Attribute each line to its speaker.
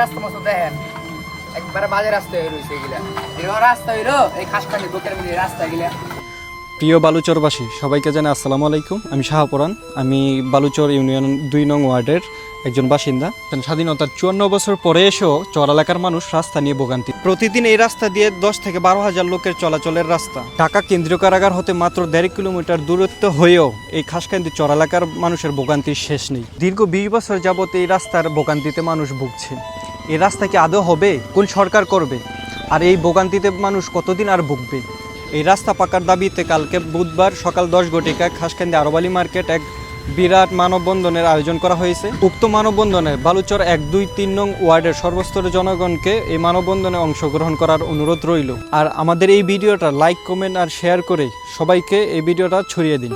Speaker 1: রাস্তা মতো দেখেন। একবারে রাস্তা রাস্তা হইল এই বুকের মধ্যে রাস্তা
Speaker 2: প্রিয় বালুচরবাসী, সবাইকে জানাই আসসালামু আলাইকুম। আমি শাহপুরান আমি বালুচর ইউনিয়ন দুই নং ওয়ার্ডের একজন বাসিন্দা। স্বাধীনতার চুয়ান্ন বছর পরে এসেও চর এলাকার মানুষ রাস্তা নিয়ে ভোগান্তি। প্রতিদিন এই রাস্তা দিয়ে দশ থেকে বারো হাজার লোকের চলাচলের রাস্তা। ঢাকা কেন্দ্রীয় কারাগার হতে মাত্র দেড় কিলোমিটার দূরত্ব হয়েও এই খাসকান্দি চর এলাকার মানুষের ভোগান্তির শেষ নেই। দীর্ঘ বিশ বছর যাবত এই রাস্তার ভোগান্তিতে মানুষ ভুগছে। এই রাস্তা কি আদৌ হবে? কোন সরকার করবে? আর এই ভোগান্তিতে মানুষ কতদিন আর ভুগবে? এই রাস্তা পাকার দাবিতে কালকে বুধবার সকাল দশ ঘটিকায় খাসকান্দি আরবালি মার্কেট এক বিরাট মানববন্ধনের আয়োজন করা হয়েছে। উক্ত মানববন্ধনে বালুচর এক দুই তিন নং ওয়ার্ডের সর্বস্তরের জনগণকে এই মানববন্ধনে অংশগ্রহণ করার অনুরোধ রইল। আর আমাদের এই ভিডিওটা লাইক, কমেন্ট আর শেয়ার করে সবাইকে এই ভিডিওটা ছড়িয়ে দিন।